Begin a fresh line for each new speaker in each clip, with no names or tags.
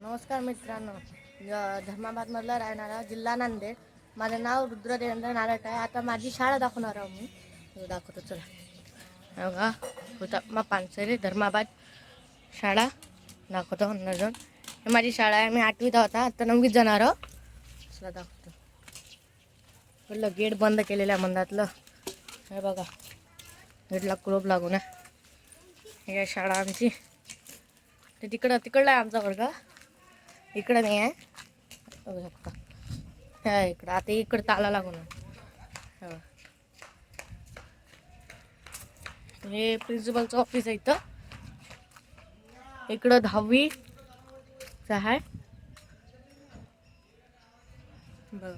नमस्कार मित्रांनो. धर्माबादमधला राहणारा जिल्हा नांदेड. माझं नाव रुद्र देवेंद्र नारट आहे. आता माझी शाळा दाखवणार आहो मी. दाखवतो चला. हे बघा हुतात्मा पानसरे धर्माबाद शाळा. दाखवतो नजून हे माझी शाळा आहे. मी आठवीत होता. आता नववीत जाणार आहो. चला दाखवतो. म्हटलं गेट बंद केलेलं आहे मंदातलं. हे बघा. गेटला क्लोप लागून आहे. या आहे शाळा आमची. ते तिकडं तिकडला आहे आमचा वर्ग. इकडं नाही आहे. बघू शकता. हा इकडं. आता इकडं ताला लागून हो. हे प्रिन्सिपलचं ऑफिस आहे इथं. इकडं दहावीचं आहे. बघ.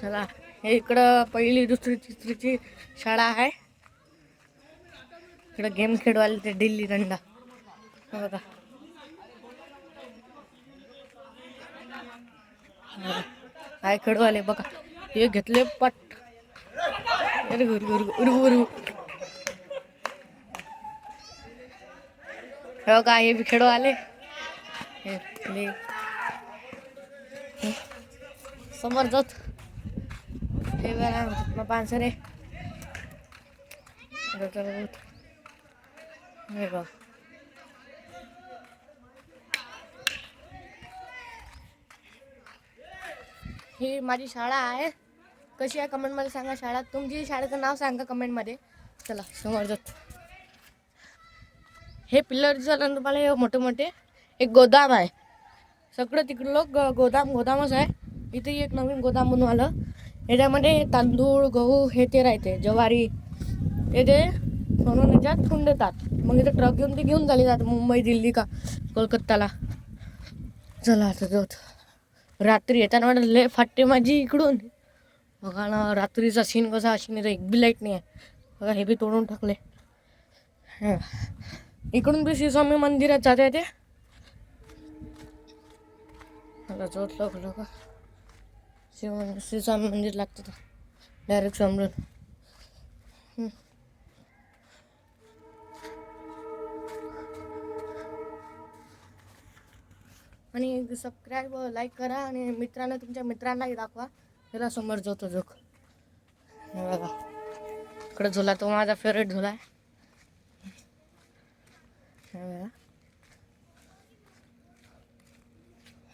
चला हे इकडं पहिली दुसरी तिसरीची शाळा आहे. इकडं गेम खेळवाले ते दिल्ली दंडा बघा. हे बघा. काय खेळवाले बघा. हे घेतले पट. अरे गुरु हे बघा हे बी खेळवाले हे समोर जात. हे बघा मग पानसरे हे बघ. ही माझी शाळा आहे. कशी आहे कमेंटमध्ये सांगा शाळा. तुमची शाळेचं नाव सांगा कमेंटमध्ये चला समोर जात हे पिल्लर झालं तुम्हाला हे मोठे मोठे. एक गोदाम आहे. सगळं तिकडं ग गोदाम गोदामच आहे. इथे एक नवीन गोदाम बनवून आलं. याच्यामध्ये तांदूळ गहू हे ते राहते. ज्वारी. ते म्हणून याच्यात थुंड देतात. मग इथे ट्रक घेऊन ते घेऊन चालले जातात मुंबई दिल्ली का कोलकाताला चला आता जात रात्री येताना वाटत लय फाटते माझी इकडून. बघा ना रात्रीचा सीन कसा अशी नाही एक बी लाइट नाही आहे. बघा हे बी तोडून टाकले इकडून बी श्रीस्वामी मंदिरात जाते ते. जोत लागलो का शिव श्रीस्वामी मंदिर लागतं डायरेक्ट समजून. आणि सबस्क्राईब लाईक करा आणि मित्रांना तुमच्या मित्रांनाही दाखवा. त्याला समोर जातो जोक. बघा. इकडे झुला तो माझा फेवरेट झुला आहे. बघा.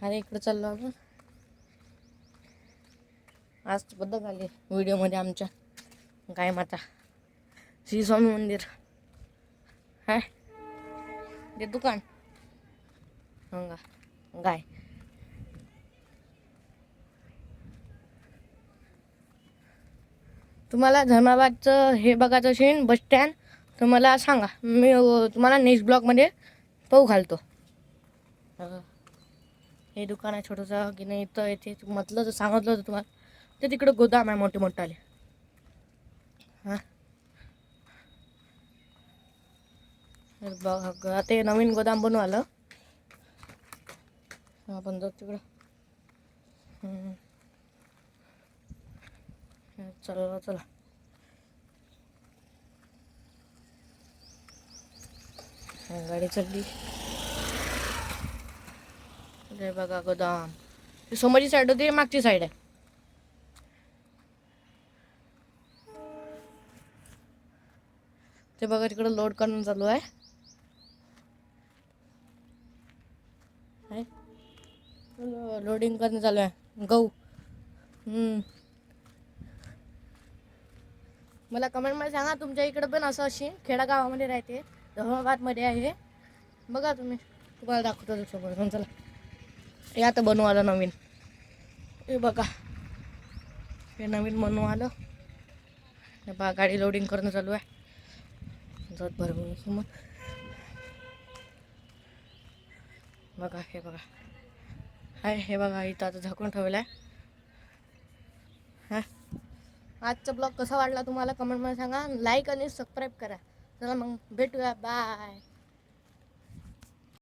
अरे इकडे चाललो आपण. आज बद्दल आली व्हिडिओमध्ये आमच्या. गाय माता. श्री स्वामी मंदिर. हाय. ते दुकान. हो हंगा गाय तुम्हाला धर्माबादचं हे बघायचं असेल बस स्टँड तर मला सांगा. मी तुम्हाला नेक्स्ट ब्लॉकमध्ये पाहू घालतो. हे. दुकान आहे छोटंसं की नाही इथं येते. म्हटलं तर सांगितलं होतं तुम्हाला ते तिकडं गोदाम आहे मोठे मोठाले. हां. बघा ते नवीन गोदाम बनवालं आपण जाऊ तिकडं. हे चला चला. गाडी चालली हे बघा गोदाम. समोरची साईड होती मागची साईड आहे. ते बघा तिकडं लोड करणं चालू आहे? लोडिंग करणं चालू आहे. गहू. मला कमेंटमध्ये सांगा तुमच्या इकडं पण असं अशी खेडागावामध्ये राहते धर्माबादमध्ये आहे. बघा तुम्ही. तुम्हाला दाखवतो समोर चला. हे आता बनवू आलं नवीन. हे बघा. हे नवीन बनवू आलं. हे बघा गाडी लोडिंग करणं चालू आहे. जात भरपूर समोर बघा हे बघा. हाय हे बघा इथं आता झाकून ठेवलं आहे हां. आजचा ब्लॉग कसा वाटला तुम्हाला? कमेंटमध्ये सांगा. लाईक आणि सबस्क्राईब करा. चला मग भेटूया. बाय